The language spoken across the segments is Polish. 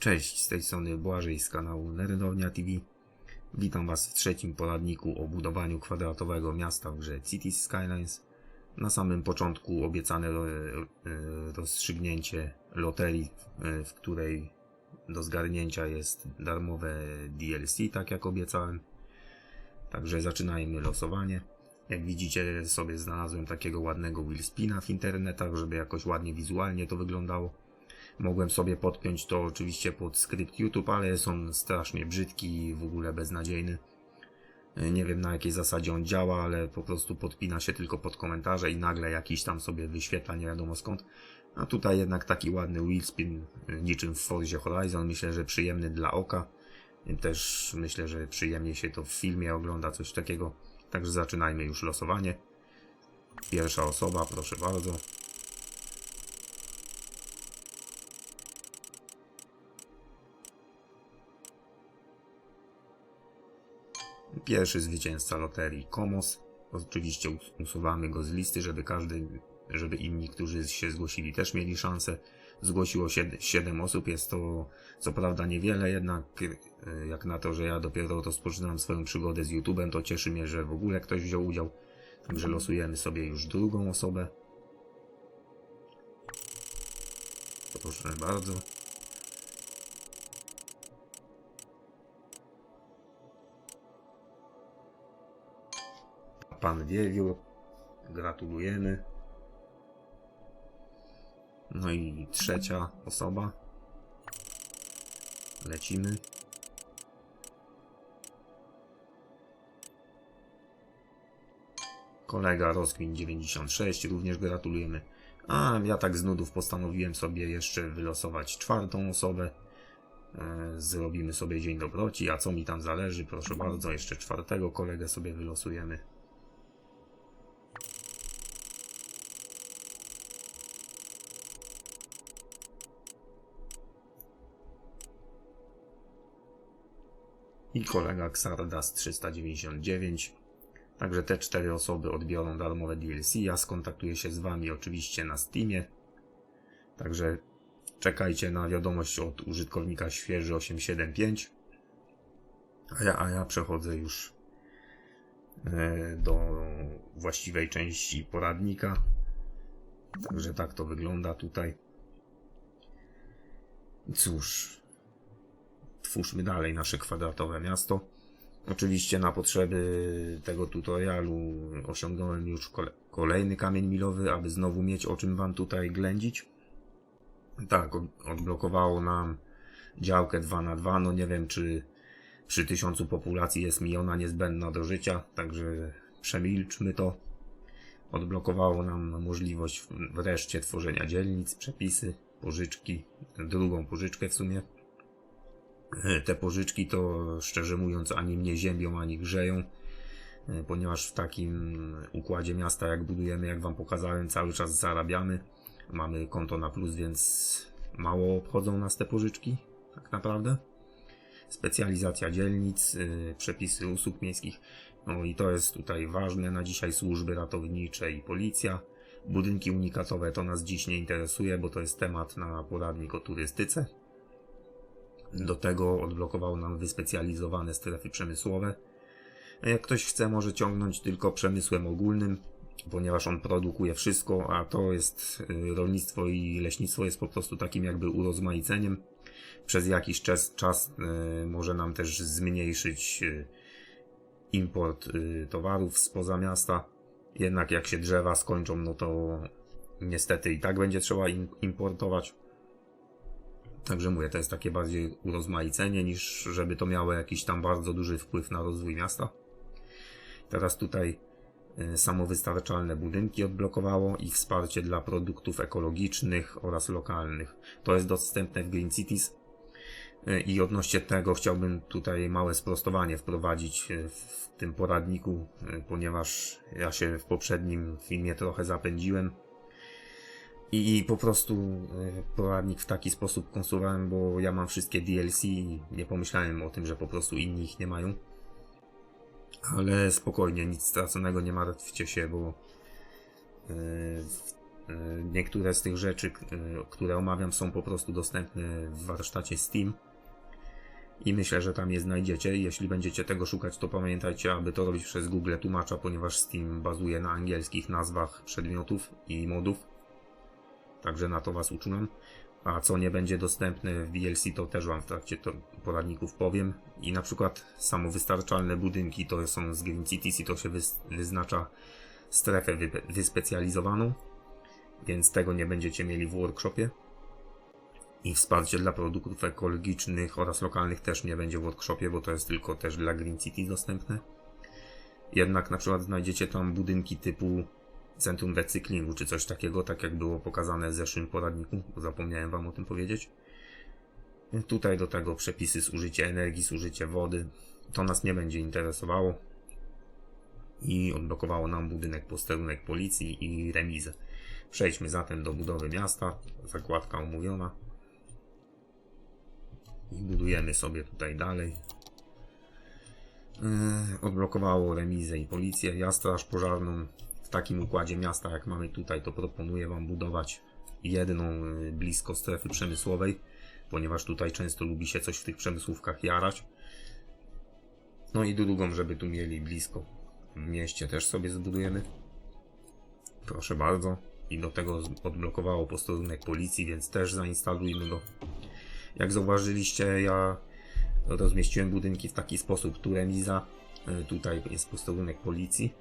Cześć, z tej strony Błażej z kanału Nerdownia TV. Witam Was w trzecim poradniku o budowaniu kwadratowego miasta w grze Cities Skylines. Na samym początku obiecane e, rozstrzygnięcie loterii, e, w której do zgarnięcia jest darmowe DLC, tak jak obiecałem. Także zaczynajmy losowanie. Jak widzicie sobie znalazłem takiego ładnego Willspina w internetach, żeby jakoś ładnie wizualnie to wyglądało. Mogłem sobie podpiąć to oczywiście pod skrypt YouTube, ale jest on strasznie brzydki i w ogóle beznadziejny. Nie wiem na jakiej zasadzie on działa, ale po prostu podpina się tylko pod komentarze i nagle jakiś tam sobie wyświetla nie wiadomo skąd. A tutaj jednak taki ładny wheelspin, niczym w Forzie Horizon, myślę, że przyjemny dla oka. Też myślę, że przyjemnie się to w filmie ogląda, coś takiego. Także zaczynajmy już losowanie. Pierwsza osoba, proszę bardzo. Pierwszy zwycięzca loterii Komos. Oczywiście us- usuwamy go z listy, żeby każdy, żeby inni, którzy się zgłosili, też mieli szansę. Zgłosiło się 7 osób, jest to co prawda niewiele, jednak e, jak na to, że ja dopiero rozpoczynam swoją przygodę z YouTube'em, to cieszy mnie, że w ogóle ktoś wziął udział. Także losujemy sobie już drugą osobę. Proszę bardzo. Pan Wiewiór. Gratulujemy. No i trzecia osoba. Lecimy. Kolega Rozkwin 96, również gratulujemy. A ja tak z nudów postanowiłem sobie jeszcze wylosować czwartą osobę. E, Zrobimy sobie dzień dobroci, a co mi tam zależy, proszę bardzo, jeszcze czwartego kolegę sobie wylosujemy. I kolega Xardas 399. Także te cztery osoby odbiorą darmowe DLC. Ja skontaktuję się z Wami oczywiście na Steamie. Także czekajcie na wiadomość od użytkownika świeży 875. A ja, a ja przechodzę już e, do właściwej części poradnika. Także tak to wygląda tutaj. Cóż, twórzmy dalej nasze kwadratowe miasto. Oczywiście na potrzeby tego tutorialu osiągnąłem już kole kolejny kamień milowy, aby znowu mieć o czym wam tutaj ględzić. Tak, od odblokowało nam działkę 2 na 2 no nie wiem czy przy tysiącu populacji jest mi ona niezbędna do życia, także przemilczmy to. Odblokowało nam możliwość wreszcie tworzenia dzielnic, przepisy, pożyczki, drugą pożyczkę w sumie. Te pożyczki to szczerze mówiąc ani mnie ziębią, ani grzeją, e, ponieważ w takim układzie miasta jak budujemy, jak wam pokazałem, cały czas zarabiamy. Mamy konto na plus, więc mało obchodzą nas te pożyczki, tak naprawdę. Specjalizacja dzielnic, e, przepisy usług miejskich. No i to jest tutaj ważne na dzisiaj służby ratownicze i policja. Budynki unikatowe to nas dziś nie interesuje, bo to jest temat na poradnik o turystyce. Do tego odblokowało nam wyspecjalizowane strefy przemysłowe. Jak ktoś chce, może ciągnąć tylko przemysłem ogólnym, ponieważ on produkuje wszystko, a to jest y, rolnictwo i leśnictwo jest po prostu takim jakby urozmaiceniem. Przez jakiś czas, czas y, może nam też zmniejszyć y, import towarów spoza miasta. Jednak jak się drzewa skończą, no to niestety i tak będzie trzeba im- importować. Także mówię, to jest takie bardziej urozmaicenie niż żeby to miało jakiś tam bardzo duży wpływ na rozwój miasta. Teraz tutaj y, samowystarczalne budynki odblokowało i wsparcie dla produktów ekologicznych oraz lokalnych. To jest dostępne w Green Cities. Y, I odnośnie tego chciałbym tutaj małe sprostowanie wprowadzić y, w tym poradniku, ponieważ ja się w poprzednim filmie trochę zapędziłem. I po prostu y, poradnik w taki sposób konstruowałem, bo ja mam wszystkie DLC i nie pomyślałem o tym, że po prostu inni ich nie mają. Ale spokojnie, nic straconego, nie martwcie się, bo y, Y, Niektóre z tych rzeczy, które omawiam, są po prostu dostępne w warsztacie Steam. I myślę, że tam je znajdziecie. Jeśli będziecie tego szukać, to pamiętajcie, aby to robić przez Google tłumacza, ponieważ Steam bazuje na angielskich nazwach przedmiotów i modów. Także na to Was uczyłem. A co nie będzie dostępne w VLC, to też Wam w trakcie poradników powiem. I na przykład samowystarczalne budynki to są z Green Cities i to się wyznacza strefę wy- wyspecjalizowaną, więc tego nie będziecie mieli w workshopie. I wsparcie dla produktów ekologicznych oraz lokalnych też nie będzie w workshopie, bo to jest tylko też dla Green City dostępne. Jednak na przykład znajdziecie tam budynki typu centrum recyklingu czy coś takiego, tak jak było pokazane w zeszłym poradniku, zapomniałem Wam o tym powiedzieć. Tutaj do tego przepisy zużycie energii, zużycie wody. To nas nie będzie interesowało. I odblokowało nam budynek posterunek policji i remizę. Przejdźmy zatem do budowy miasta. Zakładka omówiona. I budujemy sobie tutaj dalej. Yy, Odblokowało remizę i policję. Ja straż pożarną w takim układzie miasta jak mamy tutaj to proponuję Wam budować jedną yy, blisko strefy przemysłowej, ponieważ tutaj często lubi się coś w tych przemysłówkach jarać. No i drugą, żeby tu mieli blisko w mieście też sobie zbudujemy. Proszę bardzo. I do tego odblokowało posterunek policji, więc też zainstalujmy go. Jak zauważyliście, ja rozmieściłem budynki w taki sposób. Tu remiza, y, tutaj jest posterunek policji.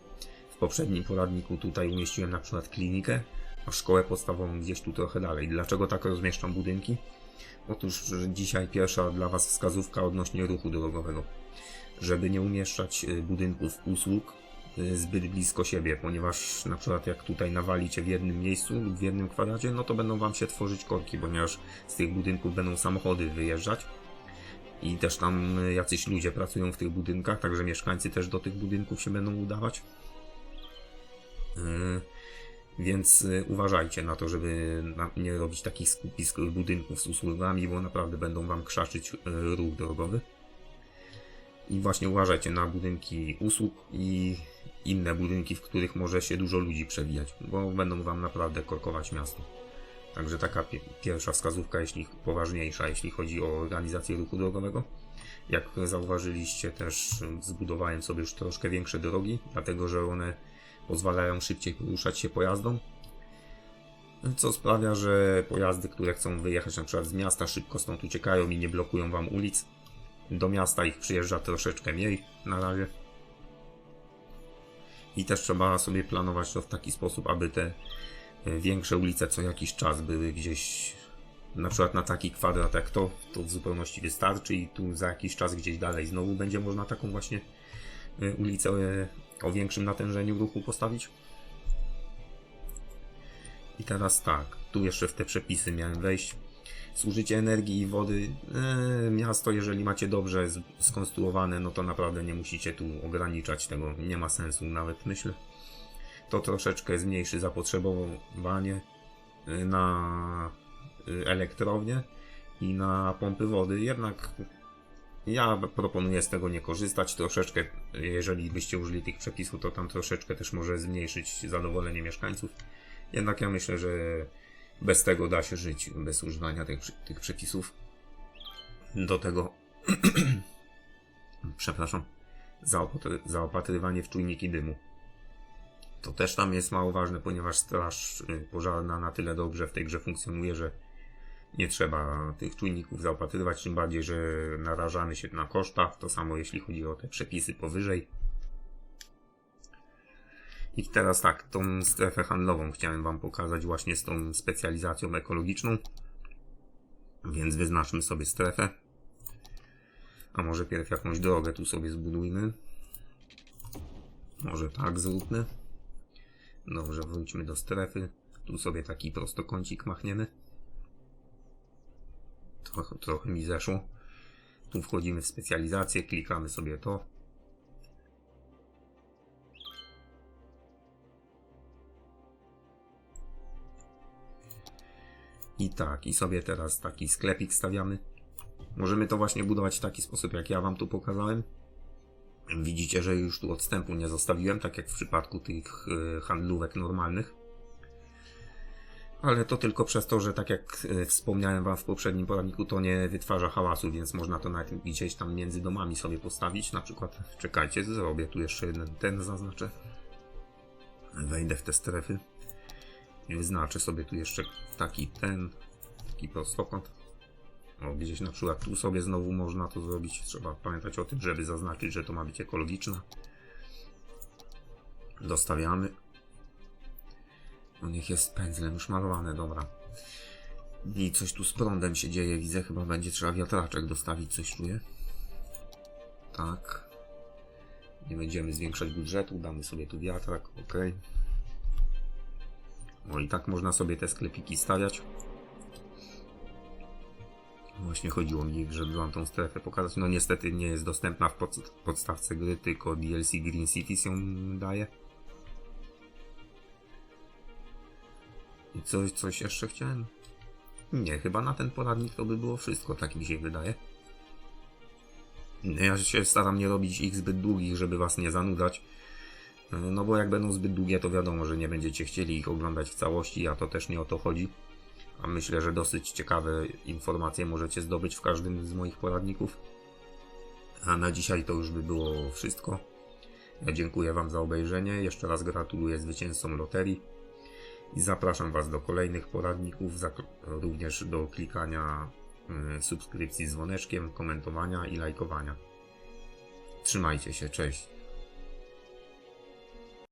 Poprzednim poradniku tutaj umieściłem na przykład klinikę, a szkołę podstawową gdzieś tu trochę dalej. Dlaczego tak rozmieszczam budynki? Otóż dzisiaj pierwsza dla Was wskazówka odnośnie ruchu drogowego. Żeby nie umieszczać y, budynków usług y, zbyt blisko siebie, ponieważ na przykład jak tutaj nawalicie w jednym miejscu lub w jednym kwadracie, no to będą Wam się tworzyć korki, ponieważ z tych budynków będą samochody wyjeżdżać i też tam y, jacyś ludzie pracują w tych budynkach, także mieszkańcy też do tych budynków się będą udawać. Yy, Więc y, uważajcie na to, żeby nie robić takich skupisk budynków z usługami, bo naprawdę będą Wam krzaczyć y, ruch drogowy. I właśnie uważajcie na budynki usług i inne budynki, w których może się dużo ludzi przewijać, bo będą Wam naprawdę korkować miasto. Także taka pie- pierwsza wskazówka, jeśli poważniejsza, jeśli chodzi o organizację ruchu drogowego. Jak zauważyliście, też zbudowałem sobie już troszkę większe drogi, dlatego że one pozwalają szybciej poruszać się pojazdom. Co sprawia, że pojazdy, które chcą wyjechać na przykład z miasta, szybko stąd uciekają i nie blokują wam ulic. Do miasta ich przyjeżdża troszeczkę mniej na razie. I też trzeba sobie planować to w taki sposób, aby te e, większe ulice co jakiś czas były gdzieś na przykład na taki kwadrat jak to, to w zupełności wystarczy i tu za jakiś czas gdzieś dalej znowu będzie można taką właśnie e, ulicę e, o większym natężeniu ruchu postawić. I teraz tak, tu jeszcze w te przepisy miałem wejść. Zużycie energii i wody. E, miasto, jeżeli macie dobrze skonstruowane, no to naprawdę nie musicie tu ograniczać tego. Nie ma sensu, nawet myślę. To troszeczkę zmniejszy zapotrzebowanie e, na e, elektrownię i na pompy wody. Jednak ja proponuję z tego nie korzystać. Troszeczkę, jeżeli byście użyli tych przepisów, to tam troszeczkę też może zmniejszyć zadowolenie mieszkańców. Jednak ja myślę, że bez tego da się żyć, bez używania tych, tych przepisów. Do tego, przepraszam, zaopatry, zaopatrywanie w czujniki dymu. To też tam jest mało ważne, ponieważ straż y, pożarna na tyle dobrze w tej grze funkcjonuje, że nie trzeba tych czujników zaopatrywać, tym bardziej, że narażamy się na koszta. To samo jeśli chodzi o te przepisy powyżej. I teraz tak, tą strefę handlową chciałem Wam pokazać właśnie z tą specjalizacją ekologiczną. Więc wyznaczmy sobie strefę. A może pierw jakąś drogę tu sobie zbudujmy. Może tak zróbmy. Dobrze, wróćmy do strefy. Tu sobie taki prostokącik machniemy. Trochę, trochę mi zeszło. Tu wchodzimy w specjalizację, klikamy sobie to. I tak, i sobie teraz taki sklepik stawiamy. Możemy to właśnie budować w taki sposób, jak ja Wam tu pokazałem. Widzicie, że już tu odstępu nie zostawiłem, tak jak w przypadku tych e, handlówek normalnych. Ale to tylko przez to, że tak jak e, wspomniałem wam w poprzednim poradniku, to nie wytwarza hałasu, więc można to nawet gdzieś tam między domami sobie postawić. Na przykład, czekajcie, zrobię tu jeszcze jeden ten zaznaczę. Wejdę w te strefy wyznaczę sobie tu jeszcze taki ten, taki prostokąt. O, gdzieś na przykład tu sobie znowu można to zrobić. Trzeba pamiętać o tym, żeby zaznaczyć, że to ma być ekologiczne. Dostawiamy. No niech jest pędzlem już malowane, dobra. I coś tu z prądem się dzieje, widzę, chyba będzie trzeba wiatraczek dostawić, coś czuję. Tak. Nie będziemy zwiększać budżetu, damy sobie tu wiatrak, ok. No i tak można sobie te sklepiki stawiać. Właśnie chodziło mi, żeby wam tą strefę pokazać. No niestety nie jest dostępna w pod, podstawce gry, tylko DLC Green Cities ją daje. I coś, coś jeszcze chciałem? Nie, chyba na ten poradnik to by było wszystko, tak mi się wydaje. Ja się staram nie robić ich zbyt długich, żeby was nie zanudzać. No bo jak będą zbyt długie, to wiadomo, że nie będziecie chcieli ich oglądać w całości, a to też nie o to chodzi. A myślę, że dosyć ciekawe informacje możecie zdobyć w każdym z moich poradników. A na dzisiaj to już by było wszystko. Ja dziękuję Wam za obejrzenie. Jeszcze raz gratuluję zwycięzcom loterii. I zapraszam Was do kolejnych poradników, również do klikania y, subskrypcji z dzwoneczkiem, komentowania i lajkowania. Trzymajcie się, cześć.